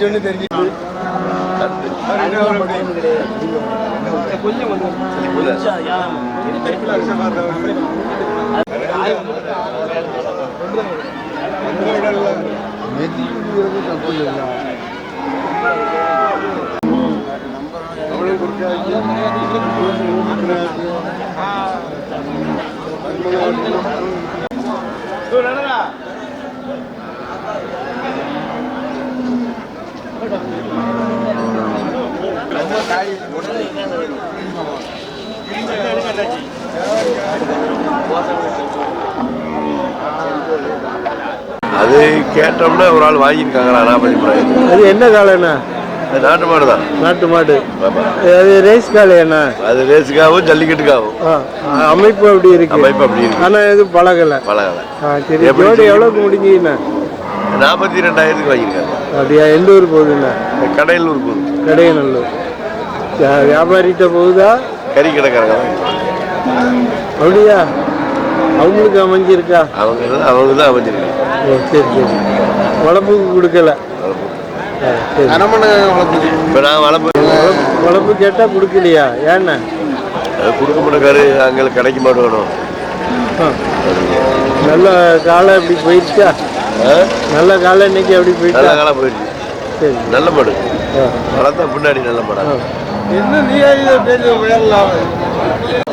பிடிச்சோன்னு தெரிஞ்சு கொஞ்சம் வந்து கொஞ்சம் யா மெதிக்கிறது தப்பு இல்லை அது கேட்டோம்னா ஒரு ஆள் வாங்கியிருக்காங்களா அனாபதி பிராயம் அது என்ன காளைண்ணா? அது நாட்டு மாடு தான் நாட்டு மாடு. அது ரேஸ் காளையண்ணா? அது ரேஸுக்காகவும் ஜல்லிக்கட்டுக்காகவும் அமைப்பு அப்படி இருக்கு. அமைப்பு அப்படி இருக்கு. ஆனா எதுவும் பழகல. பழகலை. சரி. எப்படி? எவ்வளோக்கு முடிஞ்சீங்கண்ணா? நாற்பத்தி ரெண்டாயிரத்துக்கு வாங்கியிருக்காங்க. அப்படியா? எந்த ஊர் போகுதுண்ணா இந்த கடையில் ஒரு பொருள் கடையநல்லூர் வியாபாரிகிட்ட போகுதா? கறி கடைக்காரங்க. அப்படியா? அவங்களுக்கு அமைஞ்சிருக்கா? அவங்க அவங்க தான் அமைஞ்சிருக்காங்க ஓ சரி சரி. வளர்ப்புக்கு கொடுக்கல. ஆ, சரி. இப்போ நான் வளர்ப்பு வளர்ப்பு கேட்டால் கொடுக்கலையா? ஏண்ணா அது கொடுக்க மாட்டேக்காரு அங்கே கடைக்கு மாடு வேணும் ஆ. நல்ல காலம் இப்படி போயிடுச்சா? ஆ? நல்ல காலம் இன்னைக்கு அப்படி நல்ல போயிட்டா காலம் போயிடுச்சு. சரி. நல்ல மாடு. வளர்த்தா பின்னாடி நல்ல மாடா என்ன நீ பேசி விளையாடலாம்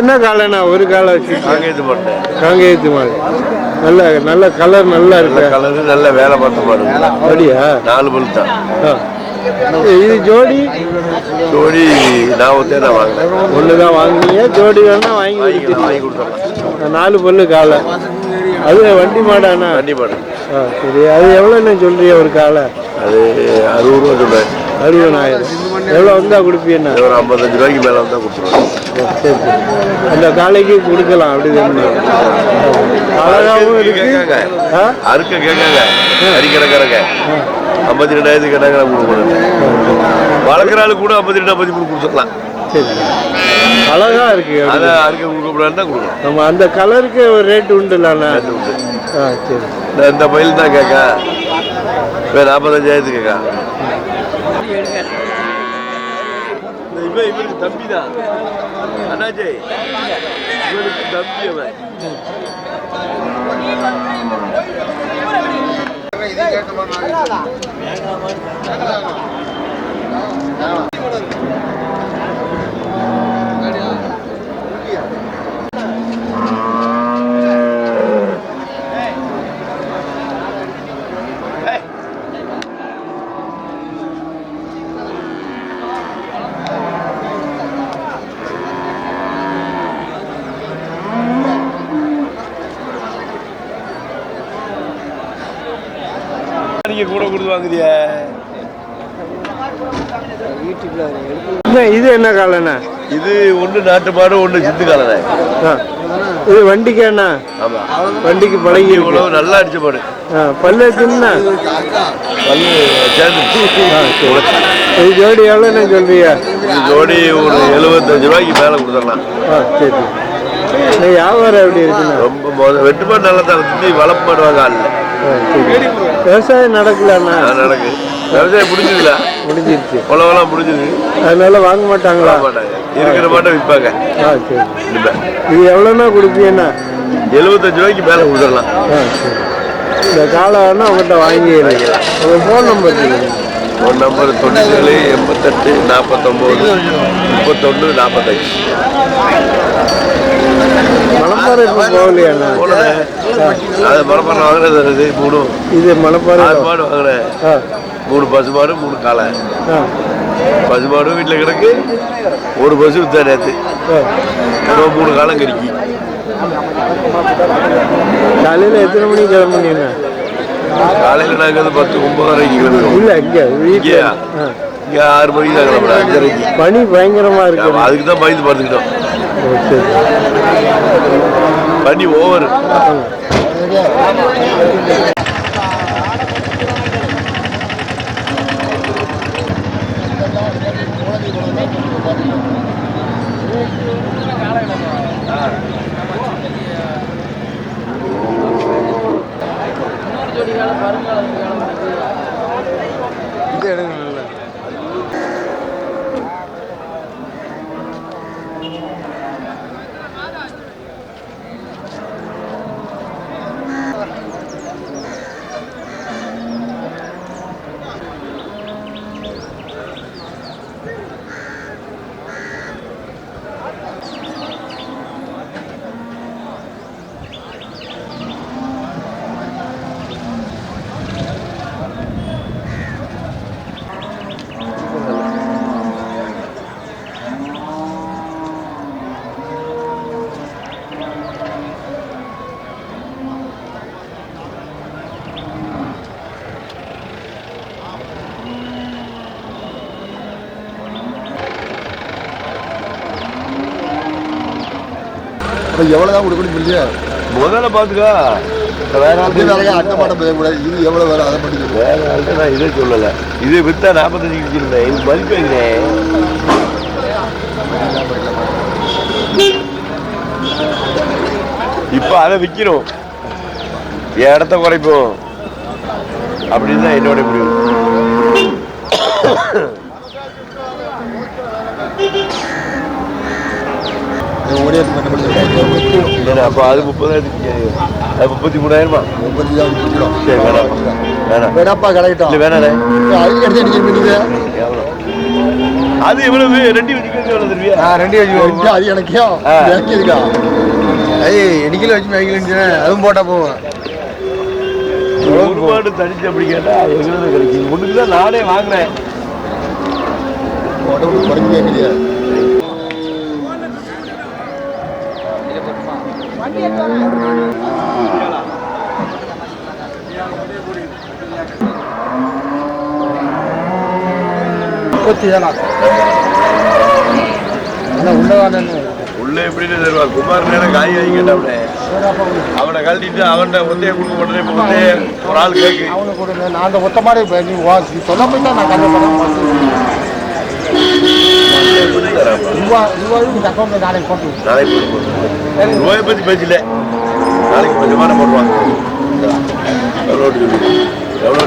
என்ன காலண்ணா ஒரு காலம் வச்சு. இது பண்ணேன் காங்கேயத்து மாடு. நல்ல நல்ல கலர் நல்லா இருக்கு? கலரு நல்ல வேலை பார்த்த மாடு. அப்படியா? நாலு பல் தான். இது ஜோடி? ஜோடி நான் ஒருத்தே நான் வாங்கினேன். ஒன்று தான் வாங்குனீங்க. ஜோடி வேணா வாங்கி வாங்கி. கொடுத்துடலாம் நாலு பல்லு காலை. அது வண்டி மாடாண்ணா? தண்ணி மாடு. ஆ சரி. அது எவ்வளோண்ணே சொல்றிய ஒரு காலை? அது அறுபது ரூபா சொல்றேன் அறுபதாயிரம். எவ்வளோ வந்தால் கொடுப்பீங்கண்ணா ஒரு ஐம்பத்தஞ்சு ரூபாய்க்கு மேலே வந்தால் கொடுத்துருவேன். சரி சரி. அந்த காலைக்கு கொடுக்கலாம் அப்படி அழகாகவும் இருக்கு. அறுக்க கேட்காங்க. அரிக்கிறக்காரங்க ஐம்பத்தி ரெண்டாயிரத்துக்கு கேட்டாங்க கொடுக்கணும் வளர்க்குற ஆளு கூட ஐம்பத்தி ரெண்டு ஐம்பத்தி மூணு கொடுத்துடலாம் சரி. அழகா இருக்கு. அதை அறுக்க கொடுக்கக்கூடாதுன்னு தான் கொடுக்கணும் நம்ம அந்த கலருக்கு ஒரு ரேட் உண்டுலாண்ணா அது உண்டு. ஆ சரி. இந்த- பயில் தான் கேட்க. இப்போ நாற்பத்தஞ்சாயிரத்துக்கு கேட்க. இவன் இவருக்கு தம்பி தான் அண்ணாஜி இவனுக்கு தம்பி அவன் நீங்க கூட கொடுத்து வாங்குறிய இது என்ன காலண்ணா? இது ஒன்று நாட்டு மாடு ஒன்று சிந்து காலனை ஆ. இது வண்டிக்காண்ணா ஆமா. வண்டிக்கு பழகி இவ்வளவு நல்லா அடிச்ச மாடு. ஆ பல்லு தின்னா பல்லு இது ஜோடி எவ்வளோண்ணே சொல்றியா இது ஜோடி ஒரு எழுபத்தஞ்சு ரூபாய்க்கு மேலே கொடுத்துடலாம். சரி. வியாபாரம் எப்படி இருக்குண்ணா? ரொம்ப மோத வெட்டு மாடு நல்லா தான் சுற்றி வளர்ப்பு மாடு வாங்க ஆள் இல்லை. ஆ, சரி. விவசாயம் நடக்கலண்ணா நடக்கு. விவசாயம் முடிஞ்சதுல. முடிஞ்சிருச்சு. உழவெல்லாம் முடிஞ்சது. அதனால வாங்க மாட்டாங்களா? வாங்க மாட்டாங்க. இருக்கிற மாட்டை விற்பாங்க. ஆ சரி. இது எவ்வளோண்ணா கொடுப்பீங்கண்ணா? எழுபத்தஞ்சு ரூபாய்க்கு மேலே கொடுத்துடலாம். இந்த காலை வேணா உங்கள்கிட்ட வாங்கிடுறீங்க உங்கள் ஃபோன் நம்பர் ஃபோன் நம்பர் தொண்ணூறு எண்பத்தெட்டு நாற்பத்தொம்போது முப்பத்தொன்று நாற்பத்தஞ்சு. மணப்பாறை இப்போ போகலையாண்ணா அது மரமரம் வாங்கினது அது மூணு இது மணப்பாறை ஆறு மாடு வாங்கினேன் ஆ. மூணு பசுமாடு மூணு ஆ. பசுமாடு வீட்டில் கிடக்கு. ஒரு பசு வித்தா நேற்று மூணு காலம் கறிக்கு. காலையில் எத்தனை மணிக்கு கிளம்புனீங்க? காலையில் நாங்கள் வந்து பத்து ஒன்பது வரைக்கும் கிளம்புவோம் இல்லை இங்கே ஆ. இங்கே ஆறு மணிக்கு தான் கிளம்புறோம் அஞ்சரைக்கு. பனி பயங்கரமாக இருக்கு. அதுக்கு தான் பயந்து பார்த்துக்கிட்டோம் ஓ, ஓவர். பண்ணி ஓவர் அப்ப எவ்வளவுதான் கொடுக்கணும் சொல்லியா. முதல்ல பார்த்துக்கா வேற ஆள்கிட்ட வேலையா? அட்டை மாட்ட போயக்கூடாது இது எவ்வளவு வேலை? அதை மட்டும் சொல்லு. வேற ஆள்கிட்ட நான் இதே சொல்லலை. இது வித்தா நாற்பத்தஞ்சு வச்சிருந்தேன் இது மதிப்பு வைக்கிறேன் இப்போ அதை விற்கிறோம் என் இடத்த குறைப்போம். அப்படின்னு தான் என்னோட முடிவு. ஓடியாட்டு பண்ண முடியும் அப்போ அது முப்பதாயிரத்துக்கு அது முப்பத்தி மூணாயிரமா? முப்பத்தி தான் சரி வேணாம் வேணாம். வேணாப்பா கிடைக்கட்டும் இல்லை வேணாண்ணே அதுக்கு எடுத்து வேண்டியது எவ்வளோ அது எவ்வளவு? ரெண்டு எவ்வளோ தருவியா? ரெண்டு வச்சு அது எனக்கும் ஆ. எனக்கு இருக்கா ஐய் எண்ணிக்கையில் வச்சு மேய்க்கலன்னு அதுவும் போட்டா போவேன் தனிச்சு அப்படி கேட்டா எவ்வளவு கிடைக்கும்? ஒண்ணுக்கு தான் நானே வாங்குறேன். போட்ட குறைஞ்சே கிடையாது முப்பத்தி ஏழா உள்ள எப்படின்னு குமார் நேரம் காய் வாங்கி கேட்டாப்ல. அவனை கழட்டிட்டு அவன்கிட்ட ஒத்தையை கொடுக்க மாட்டேன் இப்போ வந்து ஒரு ஆள் கேக்கு. அவனுக்கு கொடுங்க. நான் அந்த மொத்த மாதிரி நீ தான் நான் கதை பண்ண ரூபா ரூபாயும் இந்த அக்கௌண்ட்டில் நாளைக்கு போட்டு விடு. நாளைக்கு போட்டு ரூபாயை பத்தி பேசல நாளைக்கு கொஞ்சமான போடுவாங்க எவ்வளோ எவ்வளோ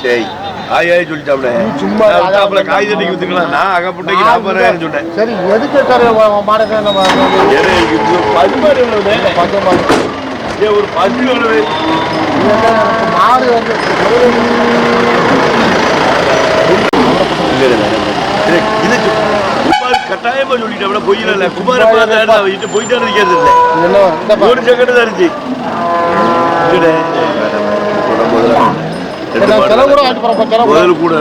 சரி சொல்லிட்டாப்ல சும்மா சும்மா காய் தண்ணிக்கு வித்துக்கலாம் நான் அகப்பட்டைக்கு சொன்னேன் சரி எதுக்கு சார் மாடத்தை நம்ம பதிமாறு பஞ்சம் ஒரு பத்து எவ்வளவு மாடு வந்து இல்ல, இல்ல, இல்ல. இல்ல, இது குமார் கட்டாயமா சொல்லிட்டேன் பொய்யில இல்ல குமார பார்த்தாரு அவன் இருக்கிறது இல்லை ஒரு செகண்ட் தான் இருந்துச்சு இல்லடே. கூட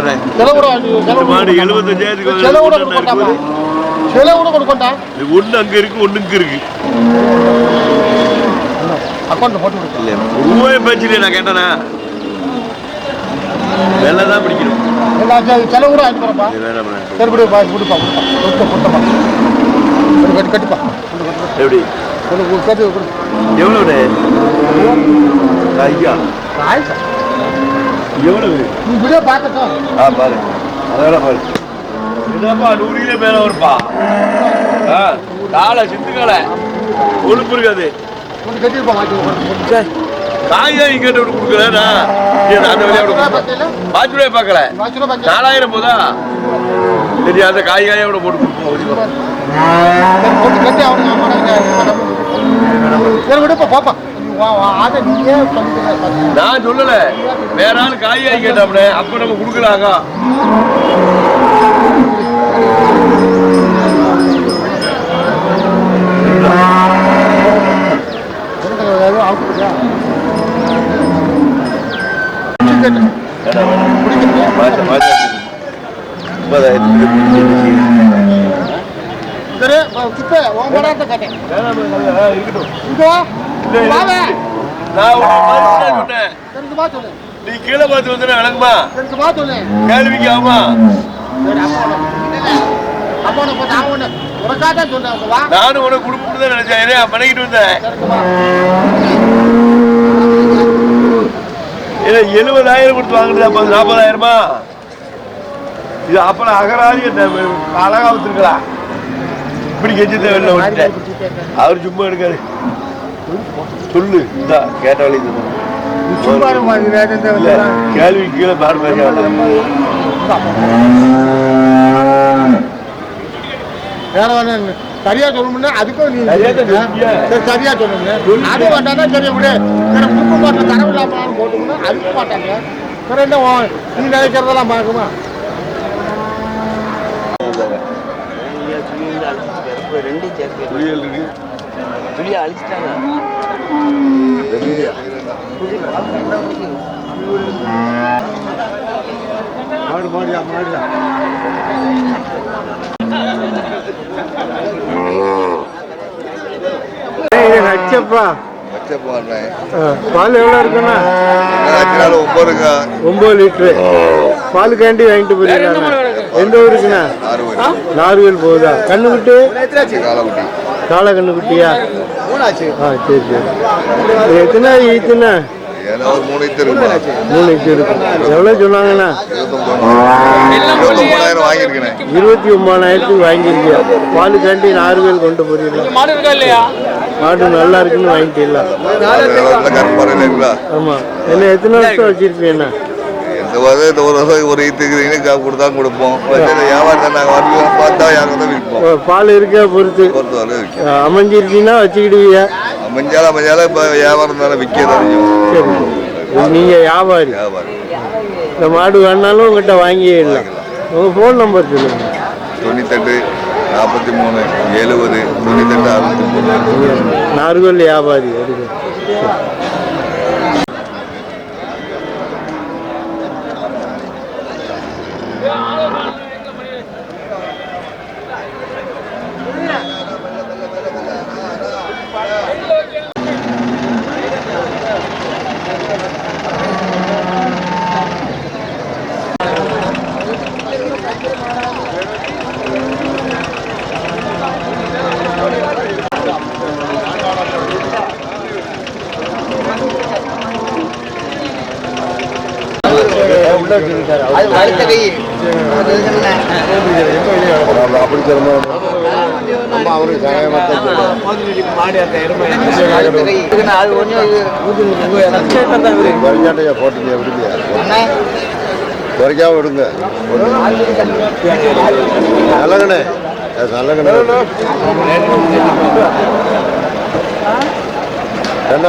மாடு எழுபத்தஞ்சாயிரத்துக்கு அங்க இருக்கு ஒண்ணு இங்க இருக்கு அக்கௌண்ட்டில் போட்டு ரூபாய் பேச்சு நான் கேட்டேனா வெள்ளை தான் பிடிக்கணும் எல்லாத்தையும் செலவு கூட வேணாம். சரி விடு பா கொடுப்பா. கொடுப்பா கொடுப்பா கட்டு கட்டு கட்டுப்பா. எப்படி? கொடு கட்டு கொடு. ஐயா. ஆயிடுச்சா எவ்வளவு? நீ விட பார்க்கட்டும். ஆ பாரு. அதோட பாரு. என்னப்பா நூறு கிலோ மேல வருப்பா ஆ காலை சித்து காலை கொழுப்பு இருக்காது. கொஞ்சம் கட்டிருப்பா மாற்றி வாங்கி கேட்டு விட்டு கொடுக்குறேன் அந்த பார்த்தீங்களா பாஞ்சு ரூபாய் பார்க்கல. நாலாயிரம் போதா? சரி அந்த காய் காயை விட போட்டு கொடுப்போம் நான் சொல்லல. வேற ஆள் காலியாகி கேட்டாப்ல அப்ப நம்ம கொடுக்கலாங்க. மாத்த நீ கீழே பார்த்து வந்து சொல்லு. கேள்விக்கு ஆமா. நானும் உனக்கு கொடுக்கணும் தான் நினைச்சேன். ஏன்னா பண்ணிக்கிட்டு வந்தேன். ஏன்னா எழுபதாயிரம் கொடுத்து வாங்குறது அப்போ நாற்பதாயிரமா இது அப்பெல்லாம் அகராதி அழகா வச்சிருக்கலாம் இப்படி கெஞ்சி வெளில விட்டுட்டேன் அவர் சும்மா இருக்காரு. சொல்லு இந்தா கேட்ட வழி கேள்வி கீழே பாடு மாதிரி வேற ஒன்று சரியா சொல்லணும்னா அதுக்கும் நீ சரியா? சரி சொல்லுங்க அது வேண்டாம் தான் தெரிய முடியும் சரி முப்பது மாட்டில் தரவு இல்லாமல் போட்டுக்கணும் அதுக்கு மாட்டாங்க. சரி என்ன நீ நினைக்கிறதெல்லாம் பார்க்குமா ரெண்டு சேர்த்து புரியல். இருக்கு புளிய அழிச்சிட்டாங்க மாடு மாடியா மாடியா பால் எவ்வளோ இருக்குண்ணா? ஒன்பதுங்க ஒம்பது லிட்ரு பால் கேண்டி வாங்கிட்டு போயிருக்காங்க எந்த ஊருக்குண்ணா? நார்வேல் போகுதா? கண்ணுக்குட்டி? காலக்குட்டி. காளை கண்ணுக்குட்டியா மூணாச்சு. ஆ சரி சரி. இது எத்தனை ஈத்துண்ணா ஏன்னா ஒரு மூணு இத்து இருக்கு மூணு ஈத்து இருக்கும் எவ்வளோ சொன்னாங்கண்ணா இருபத்தொம்பதாயிரம் வாங்கியிருக்கேன் இருபத்தி ஒன்பதாயிரத்துக்கு வாங்கியிருக்கியா பால் கேண்டி நார்வேல் கொண்டு போறீங்களா? மாடு இருக்கா இல்லையா? மாடு நல்லா இருக்குன்னு வாங்கிட்டீங்களா? கருப்பாறையில் ஆமாம் என்ன எத்தனை வருஷம் வச்சிருப்பீங்கண்ணா வருஷம் இந்த ஒரு வருஷம் ஒரு ஈத்துக்கிறீங்கன்னு கொடுத்தா கொடுப்போம். தான் நாங்கள் பார்த்தா யாரும் தான் விற்போம். ஓ, பால் இருக்க பொறுத்து? அமைஞ்சிருச்சுன்னா வச்சுக்கிடுவீங்க அமைஞ்சாலும் அமைஞ்சாலும் இப்போ வியாபாரம் தானே விற்க தெரியும் சரி நீங்கள் வியாபாரி வியாபாரம் இந்த மாடு வேணாலும் உங்கள்கிட்ட வாங்கிடலாம் உங்கள் ஃபோன் நம்பர் சொல்லுங்கள் தொண்ணூத்தெட்டு நாற்பத்தி மூணு எழுபது தொண்ணூத்தெட்டு அறுபத்தி மூணு நார்கோல் வியாபாரி அப்படி சொல்லுமா நம்ம அவருக்கு சகாயமாக அடுத்த கை. இதுக்கு அது கொஞ்சம் இது குறைஞ்சாட்டையா போட்டுங்க எப்படிங்க அண்ணா. குறைக்காம விடுங்க. நல்லங்கண்ணே நல்லங்கண்ணே என்ன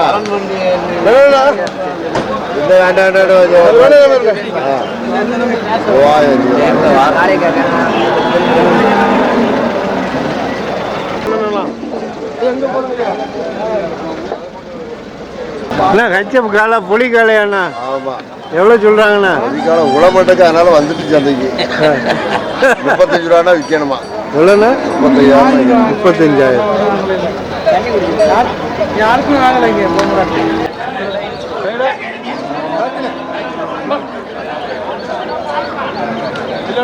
அண்ணா ஹச்சப் காலா புளி காளையாண்ணா. ஆமா. எவ்வளோ சொல்கிறாங்கண்ணா அதிகாலம் உளமட்டக்கு அதனால வந்துட்டு சந்தைக்கு முப்பத்தஞ்சு ரூபானா விற்கணுமா எவ்வளோண்ணா? முப்பத்தஞ்சாயிரம். யாருக்கும் வாங்கலைங்க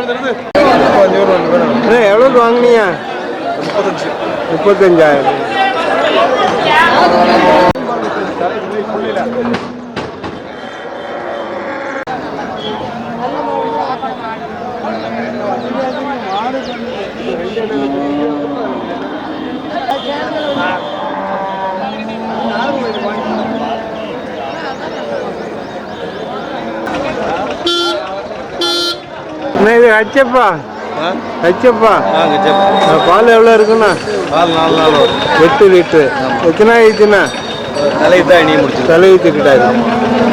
அண்ணா எவ்வளோக்கு வாங்குனீங்க? முப்பத்தஞ்சாயிரம். ஹச்சப்பா வாங்க பால் எவ்வளோ இருக்குண்ணா? பால் நாலு நாள் எட்டு லிட்டரு. எத்தனை ஆயிடுச்சுண்ணா? தலைக்கு தான் இனி முடிச்சு தலைவித்துக்கிட்டாரு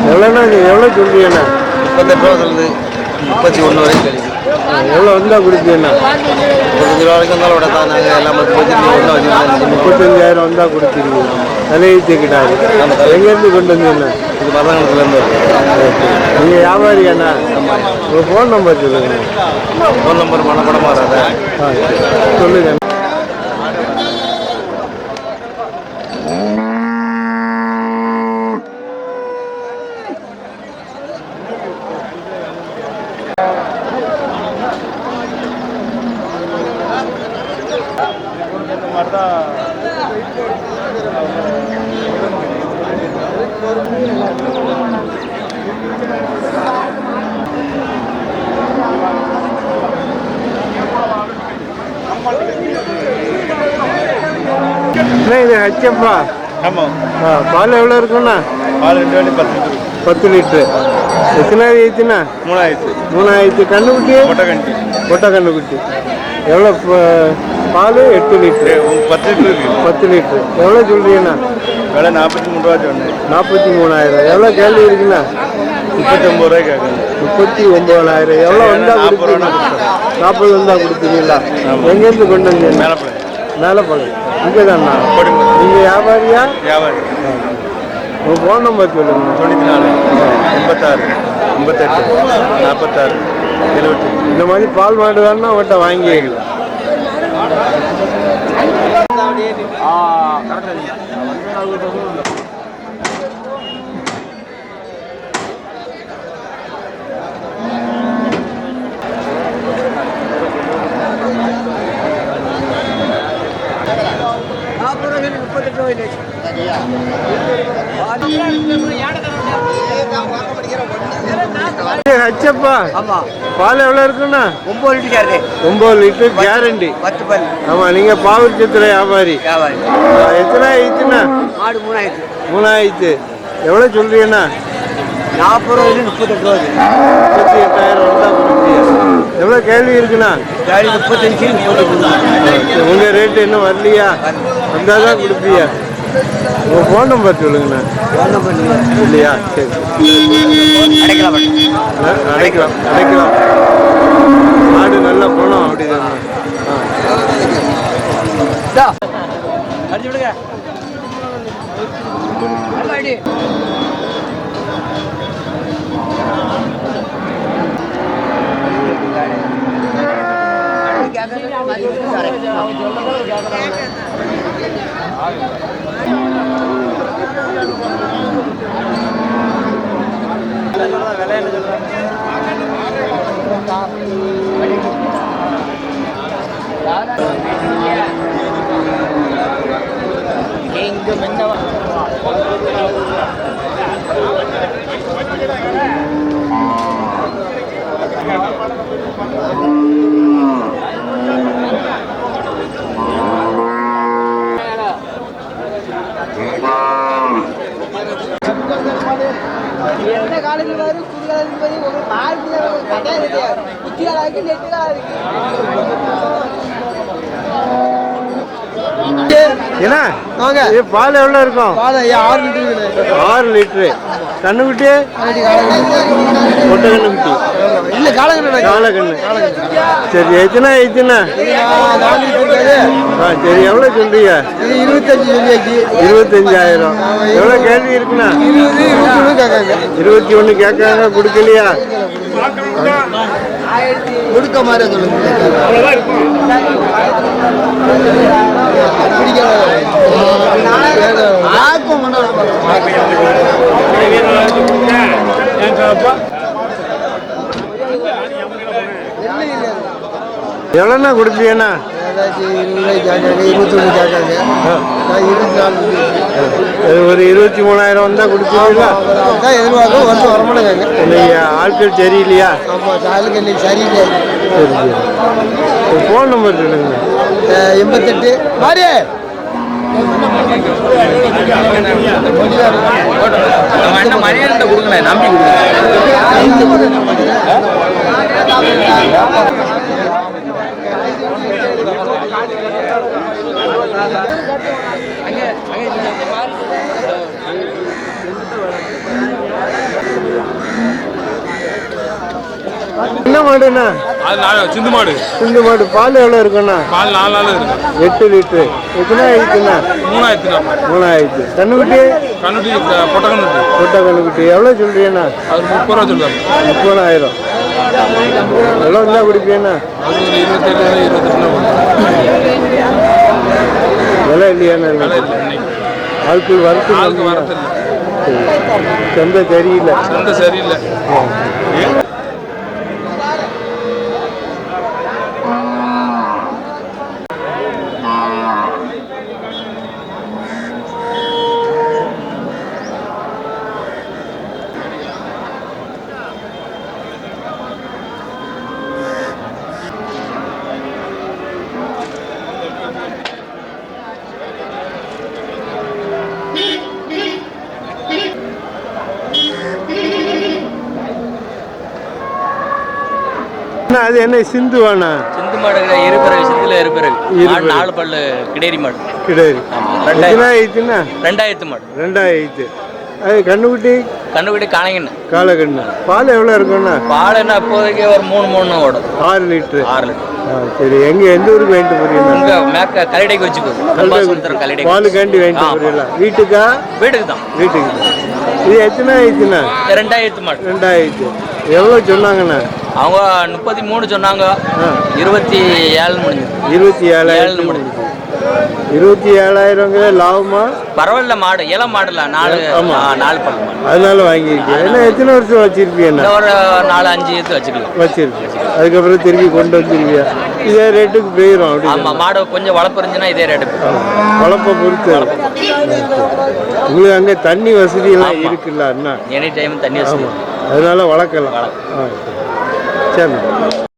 எவ்வளோண்ணா நீ எவ்வளோ சொல்றீங்கண்ணா முப்பத்தெட்டு ரூபா சொல்லுது. முப்பத்தி ஒன்று வரைக்கும் கிடைக்கும் எவ்வளோ வந்தால் கொடுப்பீங்கண்ணா? முப்பத்தஞ்சு ரூபா வரைக்கும் இருந்தாலும் விட தான். நாங்கள் எல்லாம் பத்து பத்து ஒன்று முப்பத்தஞ்சாயிரம் வந்தால் கொடுத்துருவீங்க தலைவித்துக்கிட்டாரு எங்கேருந்து கொண்டு வந்தீங்கண்ணா இது மரதாங்கத்துலேருந்து நீங்கள் வியாபாரி அண்ணா உங்கள் ஃபோன் நம்பர் சொல்லுங்க. ஃபோன் நம்பர் மனப்படமாக வராதா. அண்ணா இது ஹச்சப்பா ஆமாம் ஆ பால் எவ்வளோ இருக்குண்ணா பால் ரெண்டு வேலை பத்து லிட்டரு. பத்து லிட்ரு எத்தனாவது ஆயிடுச்சுண்ணா? மூணாயிரத்து மூணாயிரத்து கண்ணுக்குட்டி? கொட்டை கண்டி கொட்டை கண்ணுக்குட்டி எவ்வளோ பால்? எட்டு லிட்ரு பத்து லிட்டரு இருக்கு. பத்து லிட்ரு எவ்வளோ சொல்றீங்கண்ணா? விலை நாற்பத்தி மூணு ரூபா சொன்னேன். நாற்பத்தி மூணாயிரம். எவ்வளோ கேள்வி இருக்குண்ணா? முப்பத்தி ஒம்பது ரூபாய் கேட்குறேன். முப்பத்தி ஒம்பதாயிரம். எவ்வளோ வந்தா நாற்பது கொடுப்பீங்க ரூபா நாற்பது வந்தா கொடுப்பீங்களா? எங்கேருந்து கொண்டு வந்தீங்க? மேலப்பழம் மேலப்பாளையம். இங்கே கொடுங்க நீங்கள் வியாபாரியா? வியாபாரி. உங்கள் ஃபோன் நம்பர் சொல்லுங்க. தொண்ணூற்றி நாலு எண்பத்தாறு எண்பத்தெட்டு நாற்பத்தாறு எழுபத்தி இந்த மாதிரி பால் மாடு வேணா அவன்கிட்ட வாங்கிக்கலாம் ஹச்சப்பா பால் எவ்வளோ இருக்குண்ணா? ஒம்பது லிட்டர் கேரே ஒம்பது லிட்டர் கேரண்டி. பத்து பல். ஆமாம் நீங்கள் பாவூர் சித்திர வியாபாரி. வியாபாரி. ஆ, எத்தனை ஆயிடுச்சுண்ணா? மாடு மூணாயிரத்து மூணாயிடுச்சு. எவ்வளோ சொல்றீங்கண்ணா? நாற்பது ரூபாயிலிருந்து முப்பத்தெட்டு ரூபா முப்பத்தி எட்டாயிரம் எவ்வளோ கேள்வி இருக்குண்ணா? காடி முப்பத்தஞ்சு முப்பத்தஞ்சு உங்கள் ரேட்டு இன்னும் வரலையா? வந்தால் தான் கொடுப்பீங்க உங்கள் ஃபோன் நம்பர் சொல்லுங்கண்ணா. இல்லையா? சரி. அடைக்கலாம். அடைக்கலாம். அடைக்கலாம். மாடு நல்ல குணம் அப்படிதானே அடிச்சு விடுங்க. அடி எந்த காலேஜ் மாதிரி புது காலேஜ் மாதிரி ஒரு மார்க்கு கட்டாயம் இருக்கு குச்சி காலா இருக்கு நெட்டு காலா இருக்கு என்ன வாங்க. இது பால் எவ்வளோ இருக்கும்? ஆறு லிட்டர் ஆறு லிட்ரு கண்ணுக்குட்டி. முட்டை கண்ணுக்குட்டி. இல்ல காலக்கண்ணு சரி எத்தனை ஆ சரி எவ்வளோ சொல்றீங்க? இருபத்தஞ்சு சொல்லியாச்சு. இருபத்தஞ்சாயிரம். எவ்வளோ கேள்வி இருக்குண்ணா? இருபத்தி ஒன்று கேட்காங்க. கொடுக்கலையா? கொடுக்க மாதிரி சொல்லுங்க. எவ்வளோண்ணா கொடுப்பீங்கண்ணா? ஒரு இருபத்தி மூணாயிரம் வந்தால் கொடுப்பீங்களா தான் எதிர்பார்க்கும் வருஷம் வரமாட்டேங்க இன்னைக்கு ஆட்கள் சரியில்லையா? ஆமாம் சாலுக்கு இன்னைக்கு சரியில்லை. சரி சரி. ஃபோன் நம்பர் சொல்லுங்க. எண்பத்தெட்டு. மாறி. மணியன்ட்ட கொடுங்களேன் நம்பி கொடுங்க. என்ன மாடுண்ணா? அது நாலு சிந்து மாடு. சிந்து மாடு. பால் எவ்வளோ இருக்குண்ணா? பால் நாலு நாள் இருக்கு. எட்டு லிட்டரு. எத்தனை ஆயிடுச்சுண்ணா? மூணாயிரத்தி மூணாயிடுச்சு. கண்ணுக்குட்டி? கண்ணுட்டி பொட்டை கண்ணுட்டி கொட்டை கண்ணுக்குட்டி எவ்வளோ சொல்றீங்கண்ணா? அது முப்பது ரூபா சொல்லுவாங்க முப்பதாயிரம். எவ்வளோ இருந்தால் குடிப்பீங்கண்ணா? இருபத்தேழு இருபத்தெட்டு விலை இல்லையாண்ணா வரத்து ஆளுக்கு வரதில்லை சந்தை தெரியல சந்தை சரியில்லை. அது என்ன சிந்துவாண்ணா சிந்து மாடு இருபிறகு சிந்துல இருபிறகு நாலு பல்லு கிடேரி மாடு. ரெண்டாயிரம் ஆயிடுச்சுண்ணா ரெண்டாயிரத்து மாடு. ரெண்டாயிடுச்சு அது கண்ணுக்குட்டி? கண்ணுக்குட்டி காணைங்கன்னு காலக்கண்ணு பால் எவ்வளோ இருக்குண்ணா பால் என்ன இப்போதைக்கு ஒரு மூணு மூணு ஓடும். ஆறு லிட்டரு. ஆறு லிட்டர். சரி. எங்க எந்த ஊருக்கு வாங்கிட்டு போறீங்க உங்க மேக்க கல்லடைக்கு கல்பாசுந்தரம் கல்லடை பாலுக்காண்டி வாங்கிட்டு போறீங்களா? வீட்டுக்கா? வீட்டுக்கு தான் வீட்டுக்கு. இது எத்தனை ஆயிடுச்சுண்ணா? ரெண்டாயிரத்து மாடு. ரெண்டாயிடுச்சு எவ்வளோ சொன்னாங்கண்ணா? அவங்க முப்பத்தி மூணு சொன்னாங்க. இருபத்தி ஏழு முடிஞ்சது. இருபத்தி ஏழு ஏழாயிரம் முடிஞ்சது. இருபத்தி ஏழாயிரங்கிற லாபமா பரவாயில்ல மாடு இளம் மாடுல நாலு நாலு மாடு. அதனால வாங்கியிருக்கேன் என்ன எத்தனை வருஷம் வச்சிருப்பீங்கண்ணா இன்னும் ஒரு நாலு அஞ்சு எடுத்து வச்சுக்கலாம். வச்சிருக்கேன் அதுக்கப்புறம் திருப்பி கொண்டு வந்துருவியா இதே ரேட்டுக்கு போயிடும் அப்படி. ஆமா மாடு கொஞ்சம் வளர்ப்பு இருந்துச்சுன்னா இதே ரேட்டு குழப்ப பொறுத்து. உங்களுக்கு அங்கே தண்ணி வசதி எல்லாம். இருக்குல்ல அண்ணா? எனி டைம் தண்ணி வசதி ஆமாம் அதனால வளர்க்கலாம். ஆ சரி